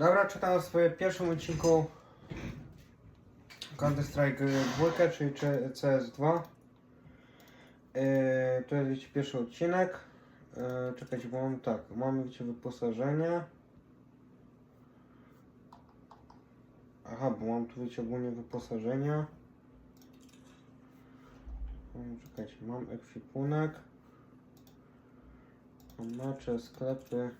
Dobra, czytam swoje pierwszym odcinku Counter Strike 2, czyli czy- CS2. Yy, to jest pierwszy odcinek. Yy, czekajcie, bo mam tak, mamy wiecie wyposażenie. Aha, bo mam tu wiecie ogólnie wyposażenia. Yy, Czekajcie, mam ekwipunek. Mecze, sklepy.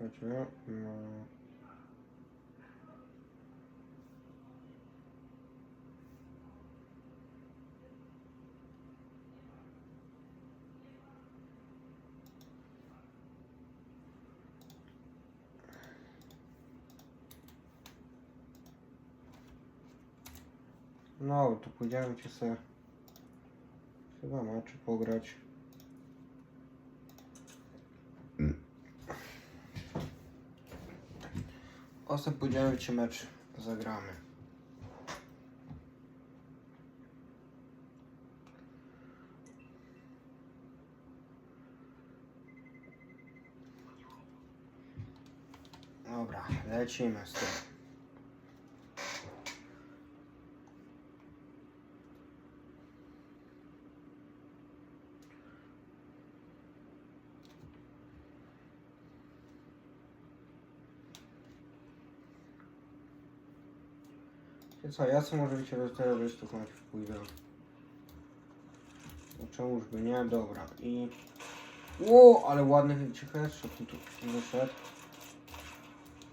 Słuchajcie, no. No, to pójdziemy ci sobie chyba meczy pograć. Osem pójdziemy ci mecz zagramy. Dobra, lecimy z tym. Co, ja sobie może wiecie, do terrorystów najpierw pójdę. No czemuż by nie? Dobra. I... Ło, ale ładny ci headshot mi tu wyszedł.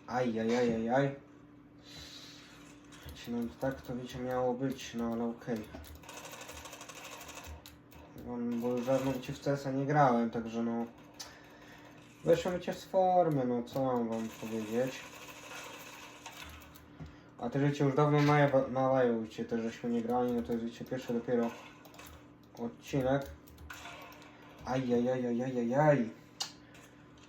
Aj, aj, aj, aj, No tak to wiecie miało być, no ale okej. No, Bo już dawno wiecie w CS nie grałem, także no... Weszłem wiecie z formy, no co mam wam powiedzieć. A te życie już dawno na, na live, wiecie, też żeśmy nie grali, no to jest wiecie, pierwszy dopiero odcinek. Ajajajajajajaj.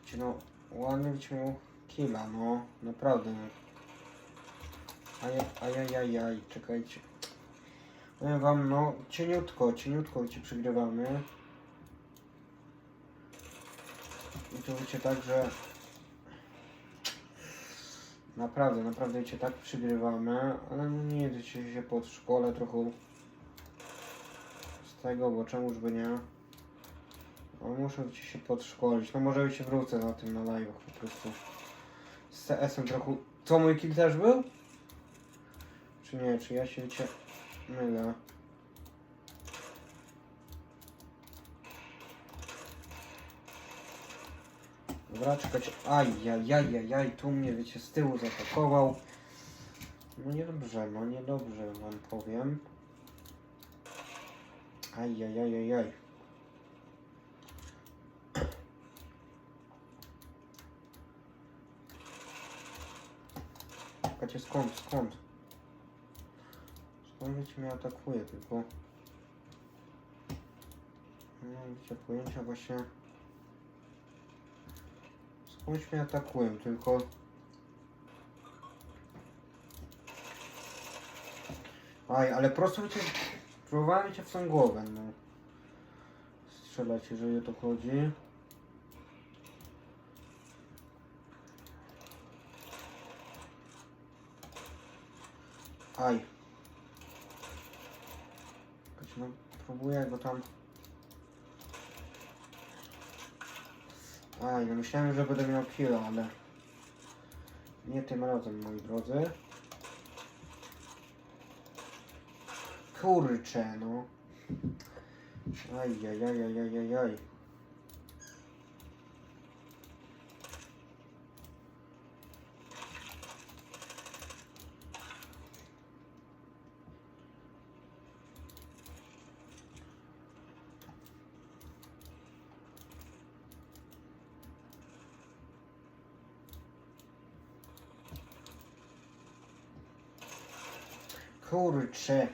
Wiecie, no, ładny wiecie miał killa, no, naprawdę, no. Aja- Ajajajaj, czekajcie. Powiem wam, no, cieniutko, cieniutko wiecie, przegrywamy. I to wiecie tak, że Naprawdę, naprawdę cię tak przygrywamy, ale no nie jedziecie się pod szkole trochę z tego, bo czemuż by nie. No muszę ci się podszkolić. No może się wrócę na tym na live'ach po prostu. Z CS-em trochę. Co mój kill też był? Czy nie? Czy ja się wiecie mylę? Dobra, czekać. Ajajajajaj, tu mnie wiecie z tyłu zaatakował. No niedobrze, no niedobrze wam powiem. Ajajajajaj. Czekajcie, skąd, skąd? Skąd mnie atakuje, tylko... Nie mam pojęcia właśnie... Skądś mnie atakują, tylko... Aj, ale prosto wiecie, próbowałem cię w tą głowę, no. Strzelać, jeżeli o to chodzi. Aj. No, próbuję go tam... Aj, no myślałem, że będę miał kilo, ale... Nie tym razem, moi drodzy. Kurczę, no. Aj, aj, aj, aj, aj, aj, Kurczę.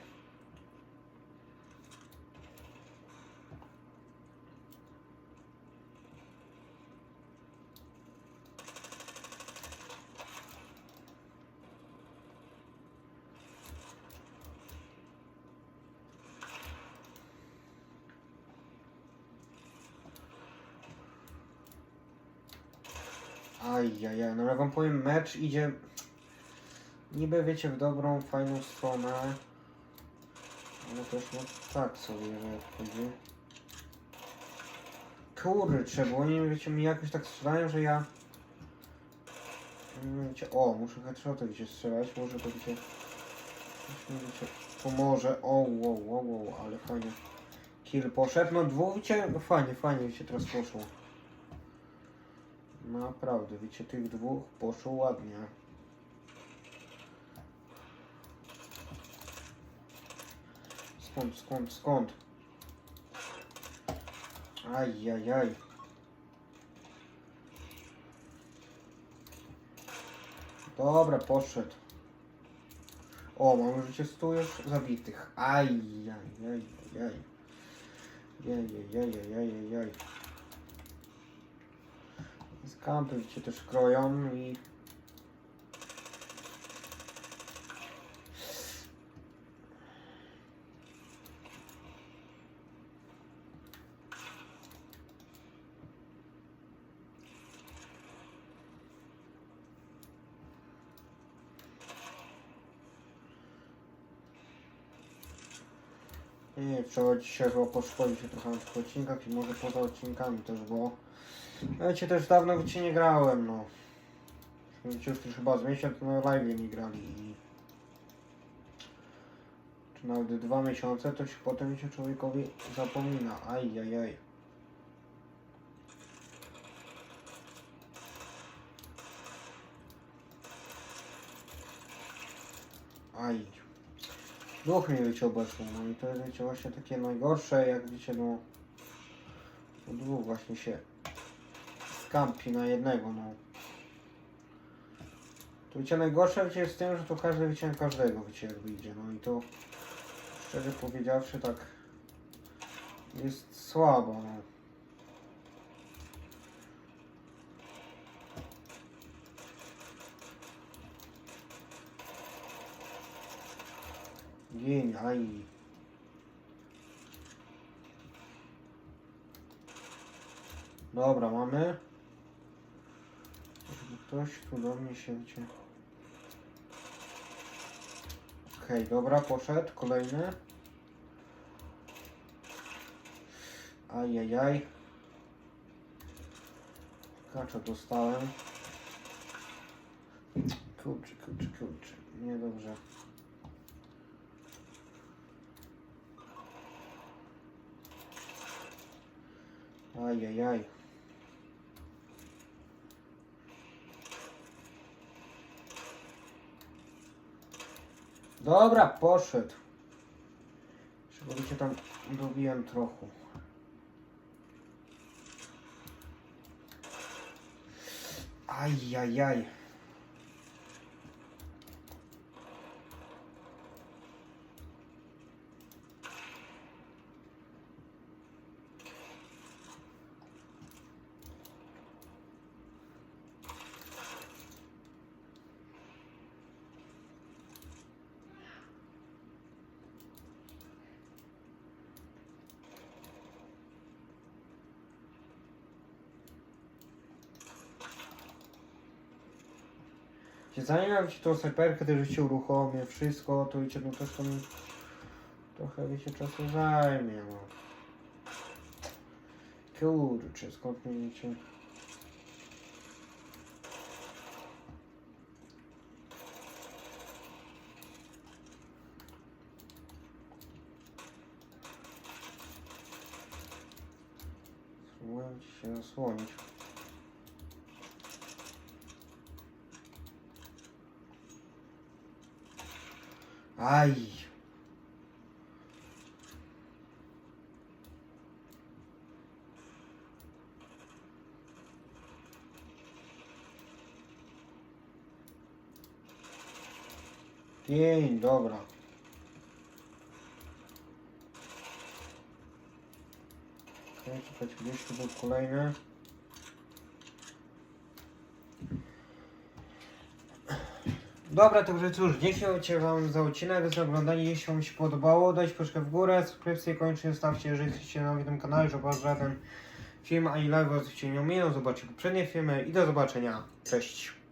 Ajajaj, no ja wam powiem, mecz idzie niby wiecie w dobrą, fajną stronę. Ale też no tak sobie, że wchodzi. Kurczę, bo oni wiecie mi jakoś tak strzelają, że ja... Wiecie, o, muszę headshoty gdzieś strzelać, może to mi wiecie pomoże. O, wow, wow, wow, ale fajnie. Kill poszedł, no dwóch no fajnie, fajnie wiecie teraz poszło. Naprawdę, wiecie, tych dwóch poszło ładnie. Skąd, skąd, skąd? Ajajaj. Dobra, poszedł. O, mamy życie stu już zabitych. Ajajajajaj. Jajajajajajajaj. Z kampy wiecie też kroją i... Nie, trzeba dzisiaj chyba poszkolić się trochę na odcinkach i może poza odcinkami też, bo wiecie, też dawno wiecie nie grałem, no. Wiecie, już chyba z miesiąc na live nie grali i czy nawet dwa miesiące, to się potem się człowiekowi zapomina. Ajajaj. Aj. Duch mnie wiecie obeszło, no i to jest wiecie właśnie takie najgorsze, jak wiecie no dwóch właśnie się skampi na jednego, no. To wiecie najgorsze wiecie jest z tym, że to każdy wiecie każdego wiecie jak wyjdzie, no i to szczerze powiedziawszy tak jest słabo, no. Dzień, aj. Dobra, mamy. Ktoś tu do mnie się wiecie. Okej, dobra, poszedł. Kolejny. Ajajaj. Kacza dostałem. Kurczę, kurczę, kurczę. Niedobrze. Ajajaj. Dobra, poszedł. Cię tam dobiłem trochę. Ajajaj. Zanim ja ci tą snajperkę też się uruchomię, wszystko, to wiecie, no to mi trochę wiecie czasu zajmie, no. Kurczę, skąd mi wiecie... Spróbuję się zasłonić. Aj. Pięć, dobra. Okej, czekać, gdzieś tu był kolejny. Dobra, także cóż, dziękuję Wam za odcinek, za oglądanie. Jeśli Wam się podobało, dajcie proszę w górę, subskrypcję koniecznie stawcie, jeżeli jesteście na tym kanale, żeby żaden film ani live z cienią minął, zobaczcie poprzednie filmy i do zobaczenia. Cześć.